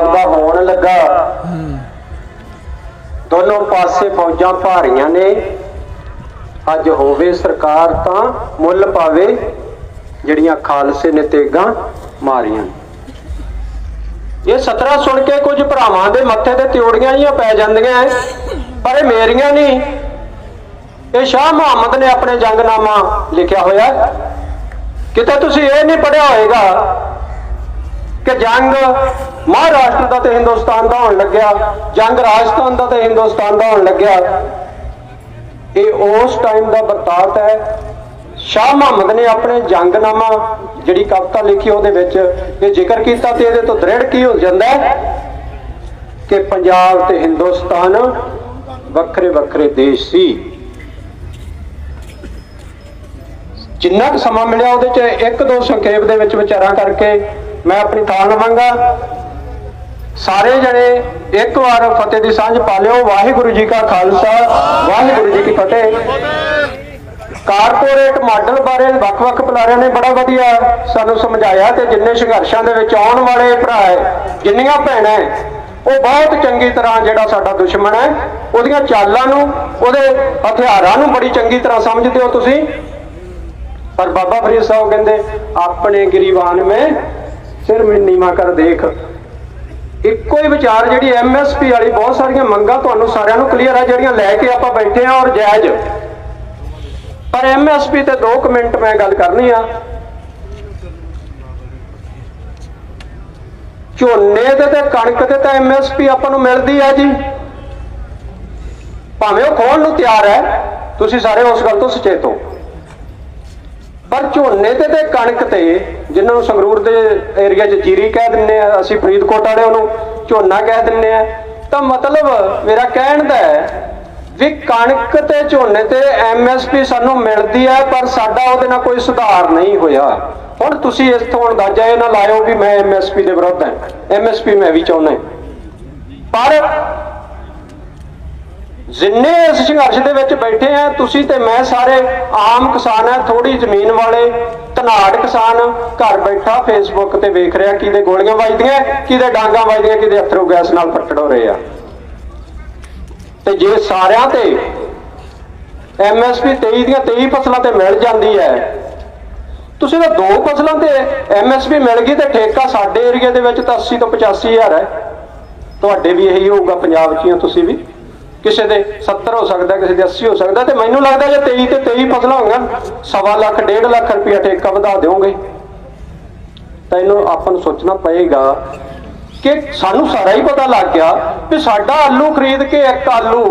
ਪੰਜਾਬ ਹੋਣ ਲੱਗਾ। ਦੋਨੋਂ ਪਾਸੇ ਫੌਜਾਂ ਭਾਰੀਆਂ ਨੇ। ਅੱਜ ਹੋਵੇ ਸਰਕਾਰ ਤਾਂ ਮੁੱਲ ਪਾਵੇ, ਜਿਹੜੀਆਂ ਖਾਲਸੇ ਨੇ ਤੇਗਾਂ ਮਾਰੀਆਂ। ਇਹ ਸਤਰਾ ਸੁਣ ਕੇ ਕੁਝ ਭਰਾਵਾਂ ਦੇ ਮੱਥੇ ਤੇ ਤਿਉੜੀਆਂ ਹੀ ਪੈ ਜਾਂਦੀਆਂ ਪਰ ਇਹ ਮੇਰੀਆਂ ਨਹੀਂ। ਇਹ ਸ਼ਾਹ ਮੁਹੰਮਦ ਨੇ ਆਪਣੇ ਜੰਗਨਾਮਾ ਲਿਖਿਆ ਹੋਇਆ। ਕਿਤੇ ਤੁਸੀਂ ਇਹ ਨਹੀਂ ਪੜਿਆ ਹੋਏਗਾ ਕਿ ਜੰਗ ਮਹਾਰਾਸ਼ਟਰ ਦਾ ਤੇ ਹਿੰਦੁਸਤਾਨ ਦਾ ਹੋਣ ਲੱਗਿਆ, ਜੰਗ ਰਾਜਸਥਾਨ ਦਾ ਤੇ ਹਿੰਦੁਸਤਾਨ ਦਾ ਹੋਣ ਲੱਗਿਆ। ਇਹ ਉਸ ਟਾਈਮ ਦਾ ਬਰਤਾਂਤ ਹੈ। ਸ਼ਾਹ ਮੁਹੰਮਦ ਨੇ ਆਪਣੇ ਜੰਗਨਾਮਾ, ਜਿਹੜੀ ਕਵਿਤਾ ਲਿਖੀ ਉਹਦੇ ਵਿੱਚ, ਇਹ ਜ਼ਿਕਰ ਕੀਤਾ ਤੇ ਇਹਦੇ ਤੋਂ ਦ੍ਰਿੜ ਕੀ ਹੋ ਜਾਂਦਾ ਕਿ ਪੰਜਾਬ ਤੇ ਹਿੰਦੁਸਤਾਨ ਵੱਖਰੇ ਵੱਖਰੇ ਦੇਸ਼ ਸੀ। ਜਿੰਨਾ ਕੁ ਸਮਾਂ ਮਿਲਿਆ ਉਹਦੇ ਚ ਇੱਕ ਦੋ ਸੰਖੇਪ ਦੇ ਵਿੱਚ ਵਿਚਾਰਾਂ ਕਰਕੇ ਮੈਂ ਆਪਣੀ ਥਾਂ ਲਵਾਂਗਾ। ਸਾਰੇ ਜਣੇ ਇੱਕ ਵਾਰ ਫਤਿਹ ਦੀ ਸਾਂਝ ਪਾ ਲਿਓ। ਵਾਹਿਗੁਰੂ ਜੀ ਕਾ ਖਾਲਸਾ ਵਾਹਿਗੁਰੂ ਜੀ ਕੀ ਫਤਿਹ। ਕਾਰਪੋਰੇਟ ਮਾਡਲ ਬਾਰੇ ਵੱਖ-ਵੱਖ ਬੁਲਾਰਿਆਂ ਨੇ ਬੜਾ ਵਧੀਆ ਸਾਨੂੰ ਸਮਝਾਇਆ ਤੇ ਜਿੰਨੇ ਸੰਘਰਸ਼ਾਂ ਦੇ ਵਿੱਚ ਆਉਣ ਵਾਲੇ ਭਰਾ ਹੈ ਜਿੰਨੀਆਂ ਭੈਣਾਂ ਹੈ, ਉਹ ਬਹੁਤ ਚੰਗੀ ਤਰ੍ਹਾਂ ਜਿਹੜਾ ਸਾਡਾ ਦੁਸ਼ਮਣ ਹੈ ਉਹਦੀਆਂ ਚਾਲਾਂ ਨੂੰ ਉਹਦੇ ਹਥਿਆਰਾਂ ਨੂੰ ਬੜੀ ਚੰਗੀ ਤਰ੍ਹਾਂ ਸਮਝਦੇ ਹੋ ਤੁਸੀਂ। ਪਰ ਬਾਬਾ ਫਰੀਦ ਸਾਹਿਬ ਕਹਿੰਦੇ ਆਪਣੇ ਗਰੀਬਾਨ ਮੈਂ ਸਿਰ ਮੈਂ ਨੀਵਾ ਕਰ ਦੇਖ। ਇੱਕੋ ਹੀ ਵਿਚਾਰ ਜਿਹੜੀ ਐਮਐਸਪੀ ਵਾਲੀ ਬਹੁਤ ਸਾਰੀਆਂ ਮੰਗਾਂ ਤੁਹਾਨੂੰ ਸਾਰਿਆਂ ਨੂੰ ਕਲੀਅਰ ਆ, ਜਿਹੜੀਆਂ ਲੈ ਕੇ ਆਪਾਂ ਬੈਠੇ ਆ ਔਰ ਜਾਇਜ਼। ਪਰ ਐਮਐਸਪੀ ਤੇ 2 ਮਿੰਟ ਮੈਂ ਗੱਲ ਕਰਨੀ ਆ। ਝੋਨੇ ਤੇ ਤੇ ਕਣਕ ਤੇ ਤਾਂ ਐਮਐਸਪੀ ਆਪਾਂ ਨੂੰ ਮਿਲਦੀ ਆ ਜੀ। ਭਾਵੇਂ ਉਹ ਖੋਣ ਨੂੰ ਤਿਆਰ ਹੈ, ਤੁਸੀਂ ਸਾਰੇ ਉਸ ਗੱਲ ਤੋਂ ਸੁਚੇਤ ਹੋ। ਪਰ ਝੋਨੇ ਤੇ ਤੇ ਕਣਕ ਤੇ ਜਿਨ੍ਹਾਂ ਨੂੰ ਸੰਗਰੂਰ ਦੇ ਏਰੀਆ 'ਚ ਜੀਰੀ ਕਹਿ ਦਿੰਨੇ ਆ, ਅਸੀਂ ਫਰੀਦਕੋਟ ਵਾਲੇ ਉਹਨੂੰ ਝੋਨਾ ਕਹਿ ਦਿੰਨੇ ਆ, ਤਾਂ ਮਤਲਬ ਮੇਰਾ ਕਹਿਣ ਦਾ ਹੈ ਵੀ ਕਣਕ ਤੇ ਝੋਨੇ ਤੇ ਐਮਐਸਪੀ ਸਾਨੂੰ ਮਿਲਦੀ ਹੈ ਪਰ ਸਾਡਾ ਉਹਦੇ ਨਾਲ ਕੋਈ ਸੁਧਾਰ ਨਹੀਂ ਹੋਇਆ। ਹੁਣ ਤੁਸੀਂ ਇਸ ਤੋਂ ਅੰਦਾਜ਼ਾ ਇਹ ਨਾ ਲਾਇਓ ਵੀ ਮੈਂ ਐਮਐਸਪੀ ਦੇ ਵਿਰੁੱਧ ਹਾਂ। ਐਮਐਸਪੀ ਮੈਂ ਵੀ ਚਾਹੁੰਦਾ ਪਰ ਜਿੰਨੇ ਇਸ ਸੰਘਰਸ਼ ਦੇ ਵਿੱਚ ਬੈਠੇ ਆ, ਤੁਸੀਂ ਤੇ ਮੈਂ ਸਾਰੇ ਆਮ ਕਿਸਾਨ ਆ ਥੋੜੀ ਜ਼ਮੀਨ ਵਾਲੇ, ਧਨਾੜ ਕਿਸਾਨ, ਘਰ ਬੈਠਾ ਫੇਸਬੁੱਕ ਤੇ ਵੇਖ ਰਿਹਾ ਕਿਹਦੇ ਗੋਲੀਆਂ ਵੱਜਦੀਆਂ, ਕਿਹਦੇ ਡਾਂਗਾਂ ਵੱਜਦੀਆਂ, ਕਿਹਦੇ ਅਥਰੂ ਗੈਸ ਨਾਲ ਫੱਟੜ ਹੋ ਰਹੇ ਆ। ਤੇ ਜੇ ਸਾਰਿਆਂ ਤੇ ਐਮਐਸਪੀ 23 ਦੀਆਂ 23 ਫਸਲਾਂ ਤੇ ਮਿਲ ਜਾਂਦੀ ਹੈ, ਤੁਸੀਂ ਤਾਂ ਦੋ ਫਸਲਾਂ ਤੇ ਐਮਐਸਪੀ ਮਿਲ ਗਈ ਤੇ ਠੇਕਾ ਸਾਡੇ ਏਰੀਆ ਦੇ ਵਿੱਚ ਤਾਂ 80 ਤੋਂ 85 ਹਜ਼ਾਰ ਹੈ। ਤੁਹਾਡੇ ਵੀ ਇਹੀ ਹੋਊਗਾ ਪੰਜਾਬ 'ਚ ਹੀ ਤੁਸੀਂ ਵੀ। ਕਿਸੇ ਦੇ 70 ਹੋ ਸਕਦਾ, ਕਿਸੇ ਦੇ 80 ਹੋ ਸਕਦਾ ਤੇ ਮੈਨੂੰ ਲੱਗਦਾ ਜੇ 23 ਤੇ 23 ਫਸਲਾਂ ਹੋਣਗੀਆਂ ਸਵਾ ਲੱਖ, ਡੇਢ ਲੱਖ ਰੁਪਇਆ ਠੇਕਾ ਵਧਾ ਦਿਓਗੇ। ਤਾਂ ਇਹਨੂੰ ਆਪਾਂ ਨੂੰ ਸੋਚਣਾ ਪਏਗਾ ਕਿ ਸਾਨੂੰ ਸਾਰਾ ਹੀ ਪਤਾ ਲੱਗ ਗਿਆ ਕਿ ਸਾਡਾ ਆਲੂ ਖਰੀਦ ਕੇ ਇੱਕ ਆਲੂ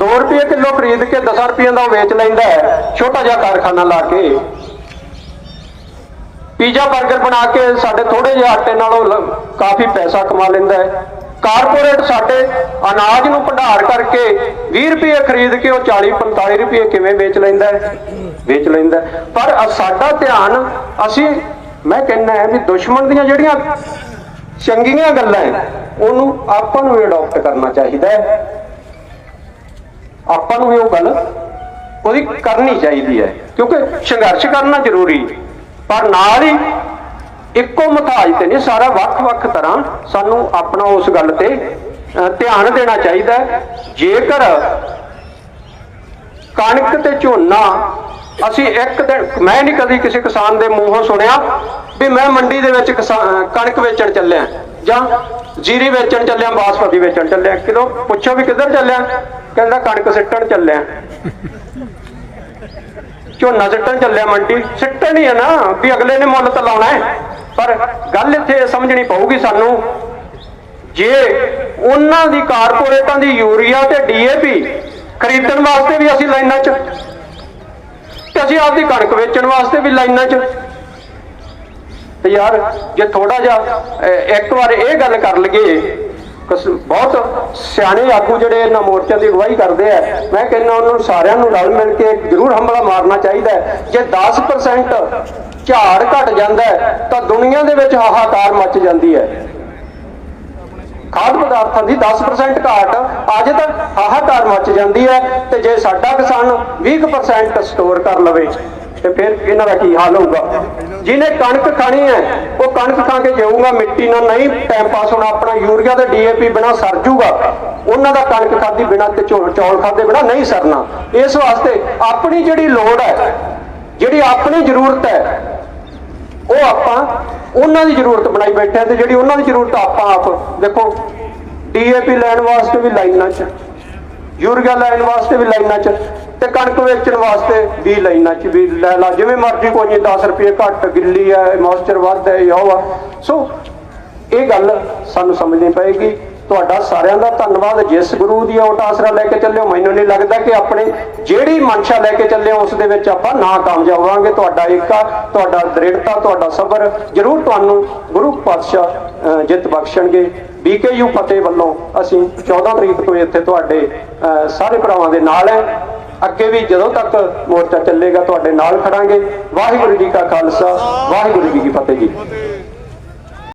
2 ਰੁਪਏ ਕਿਲੋ ਖਰੀਦ ਕੇ 10 ਰੁਪਏ ਦਾ ਉਹ ਵੇਚ ਲੈਂਦਾ ਹੈ, ਛੋਟਾ ਜਿਹਾ ਕਾਰਖਾਨਾ ਲਾ ਕੇ। ਪੀਜ਼ਾ 버ਗਰ ਬਣਾ ਕੇ ਸਾਡੇ ਥੋੜੇ ਜਿਹੇ ਆਟੇ ਨਾਲ ਉਹ ਕਾਫੀ ਪੈਸਾ ਕਮਾ ਲੈਂਦਾ ਹੈ। ਕਾਰਪੋਰੇਟ ਸਾਡੇ ਅਨਾਜ ਨੂੰ ਭੰਡਾਰ ਕਰਕੇ 20 ਰੁਪਏ ਖਰੀਦ ਕੇ ਉਹ 40 45 ਰੁਪਏ ਕਿਵੇਂ ਵੇਚ ਲੈਂਦਾ ਹੈ? ਵੇਚ ਲੈਂਦਾ ਪਰ ਸਾਡਾ ਧਿਆਨ, ਅਸੀਂ ਮੈਂ ਕਹਿੰਦਾ ਹੈ ਵੀ ਦੁਸ਼ਮਣ ਦੀਆਂ ਜਿਹੜੀਆਂ ਚੰਗੀਆਂ ਗੱਲਾਂ ਹੈ, ਉਹਨੂੰ ਆਪਾਂ ਨੂੰ ਅਡਾਪਟ ਕਰਨਾ ਚਾਹੀਦਾ ਹੈ। ਆਪਾਂ ਨੂੰ ਵੀ ਉਹ ਗੱਲ ਉਹਦੀ ਕਰਨੀ ਚਾਹੀਦੀ ਹੈ, ਕਿਉਂਕਿ ਸੰਘਰਸ਼ ਕਰਨਾ ਜ਼ਰੂਰੀ ਪਰ ਨਾਲ ਹੀ ਇੱਕੋ ਮਥਾਜ ਤੇ ਨਹੀਂ, ਸਾਰਾ ਵੱਖ-ਵੱਖ ਤਰ੍ਹਾਂ ਸਾਨੂੰ ਆਪਣਾ ਉਸ ਗੱਲ ਤੇ ਧਿਆਨ ਦੇਣਾ ਚਾਹੀਦਾ ਜੇਕਰ ਕਣਕ ਤੇ ਝੋਨਾ ਅਸੀਂ ਇੱਕ ਦਿਨ, ਮੈਂ ਨਹੀਂ ਕਦੀ ਕਿਸੇ ਕਿਸਾਨ ਦੇ ਮੂੰਹੋਂ ਸੁਣਿਆ ਵੀ ਮੈਂ ਮੰਡੀ ਦੇ ਵਿੱਚ ਕਿਸਾ- ਕਣਕ ਵੇਚਣ ਚੱਲਿਆ ਜਾਂ ਜੀਰੀ ਵੇਚਣ ਚੱਲਿਆ, ਬਾਸਮਤੀ ਵੇਚਣ ਚੱਲਿਆ। ਕਿਦੋਂ ਪੁੱਛੋ ਵੀ ਕਿੱਧਰ ਚੱਲਿਆ? ਕਹਿੰਦਾ ਕਣਕ ਸਿੱਟਣ ਚੱਲਿਆ। ਝੋਨਾ ਸਿੱਟਣ ਚੱਲਿਆ ਮੰਡੀ। ਸਿੱਟਣ ਹੀ ਹੈ ਨਾ, ਵੀ ਅਗਲੇ ਨੇ ਮੁੱਲ ਤਾਂ ਲਾਉਣਾ ਹੈ। ਪਰ ਗੱਲ ਇੱਥੇ ਇਹ ਸਮਝਣੀ ਪਊਗੀ ਸਾਨੂੰ, ਜੇ ਉਹਨਾਂ ਦੀ ਕਾਰਪੋਰੇਟਾਂ ਦੀ ਯੂਰੀਆ ਤੇ ਡੀਏਪੀ ਖਰੀਦਣ ਵਾਸਤੇ ਵੀ ਅਸੀਂ ਲਾਈਨਾਂ 'ਚ, ਤੇ ਅਸੀਂ ਆਪਦੀ ਕਣਕ ਵੇਚਣ ਵਾਸਤੇ ਵੀ ਲਾਈਨਾਂ 'ਚ। ਤੇ ਯਾਰ, ਜੇ ਥੋੜਾ ਜਿਹਾ ਇੱਕ ਵਾਰ ਇਹ ਗੱਲ ਕਰ ਲਈਏ ਬਹੁਤ ਸਿਆਣੇ ਆਗੂ ਜਿਹੜੇ ਇਹਨਾਂ ਮੋਰਚਿਆਂ ਦੀ ਅਗਵਾਈ ਕਰਦੇ ਆ। ਮੈਂ ਕਹਿੰਦਾ ਉਹਨਾਂ ਨੂੰ ਸਾਰਿਆਂ ਨੂੰ ਰਲ ਮਿਲ ਕੇ ਜ਼ਰੂਰ ਹਮਲਾ ਮਾਰਨਾ ਚਾਹੀਦਾ ਜੇ 10% ਝਾੜ ਘਟ ਜਾਂਦਾ ਤਾਂ ਦੁਨੀਆ ਦੇ ਵਿੱਚ ਹਾਹਾਕਾਰ ਮਚ ਜਾਂਦੀ ਹੈ। ਖਾਦ ਪਦਾਰਥਾਂ ਦੀ 10% ਘਾਟ ਅੱਜ ਤੱਕ ਹਾਹਾਕਾਰ ਮਚ ਜਾਂਦੀ ਹੈ ਤੇ ਜੇ ਸਾਡਾ ਕਿਸਾਨ 20% ਸਟੋਰ ਕਰ ਲਵੇ ਤੇ ਫਿਰ ਇਹਨਾਂ ਦਾ ਕੀ ਹਾਲ ਹੋਊਗਾ? ਜਿਹਨੇ ਕਣਕ ਖਾਣੀ ਹੈ, ਉਹ ਕਣਕ ਖਾ ਕੇ ਜਾਊਗਾ, ਮਿੱਟੀ ਨਾਲ ਨਹੀਂ ਟਾਈਮ ਪਾਸ ਹੋਣਾ ਆਪਣਾ, ਯੂਰੀਆ ਤੇ ਡੀਏਪੀ ਬਿਨਾ ਸਰ ਜੂਗਾ। ਉਹਨਾਂ ਦਾ ਕਣਕ ਖਾਦੀ ਬਿਨਾ ਤੇ ਚੌਲ ਚੌਲ ਖਾਦੇ ਬਿਨਾ ਨਹੀਂ ਸਰਨਾ। ਇਸ ਵਾਸਤੇ ਆਪਣੀ ਜਿਹੜੀ ਲੋੜ ਹੈ, ਜਿਹੜੀ ਆਪਣੀ ਜ਼ਰੂਰਤ ਹੈ, ਉਹ ਆਪਾਂ ਉਹਨਾਂ ਦੀ ਜ਼ਰੂਰਤ ਬਣਾਈ ਬੈਠੇ ਆ ਤੇ ਜਿਹੜੀ ਉਹਨਾਂ ਦੀ ਜ਼ਰੂਰਤ ਆਪਾਂ ਆਪ, ਦੇਖੋ ਡੀਏਪੀ ਲੈਣ ਵਾਸਤੇ ਵੀ ਲਾਈਨਾਂ 'ਚ, ਯੂਰੀਆ ਲੈਣ ਵਾਸਤੇ ਵੀ ਲਾਈਨਾਂ 'ਚ ਤੇ ਕਣਕ ਵੇਚਣ ਵਾਸਤੇ ਵੀ ਲਾਈਨਾਂ 'ਚ ਵੀ ਲੈ ਲਾ ਜਿਵੇਂ ਮਰਜ਼ੀ ਕੋਈ ਨਹੀਂ 10 ਰੁਪਏ ਘੱਟ ਗਿੱਲੀ ਹੈ ਮੋਇਸਚਰ ਵੱਧ ਹੈ ਇਹ ਉਹ ਆ। ਸੋ ਇਹ ਗੱਲ ਸਾਨੂੰ ਸਮਝਣੀ ਪਏਗੀ। ਤੁਹਾਡਾ ਸਾਰਿਆਂ ਦਾ ਧੰਨਵਾਦ। ਜਿਸ ਗੁਰੂ ਦੀ ਓਟ ਆਸਰਾ ਲੈ ਕੇ ਚੱਲਿਓ ਮੈਨੂੰ ਨਹੀਂ ਲੱਗਦਾ ਕਿ ਆਪਣੇ ਜਿਹੜੀ ਮਨਸ਼ਾ ਲੈ ਕੇ ਚੱਲਿਓ ਉਸ ਦੇ ਵਿੱਚ ਆਪਾਂ ਨਾ ਕਾਮਯਾਬ ਹੋਵਾਂਗੇ। ਤੁਹਾਡਾ ਏਕਾ ਤੁਹਾਡਾ ਦ੍ਰਿੜਤਾ ਤੁਹਾਡਾ ਸਬਰ ਜ਼ਰੂਰ ਤੁਹਾਨੂੰ ਗੁਰੂ ਪਾਤਸ਼ਾਹ ਜਿੱਤ ਬਖਸ਼ਣਗੇ। ਬੀਕੇਯੂ ਫਤਿਹ ਵੱਲੋਂ ਅਸੀਂ 14 ਤਰੀਕ ਤੋਂ ਇੱਥੇ ਤੁਹਾਡੇ ਅਹ, ਸਾਰੇ ਭਰਾਵਾਂ ਦੇ ਨਾਲ ਹੈ। ਅੱਗੇ ਵੀ ਜਦੋਂ ਤੱਕ ਮੋਰਚਾ ਚੱਲੇਗਾ, ਤੁਹਾਡੇ ਨਾਲ ਖੜਾਂਗੇ। ਵਾਹਿਗੁਰੂ ਜੀ ਕਾ ਖਾਲਸਾ, ਵਾਹਿਗੁਰੂ ਜੀ ਕੀ ਫਤਿਹ ਜੀ।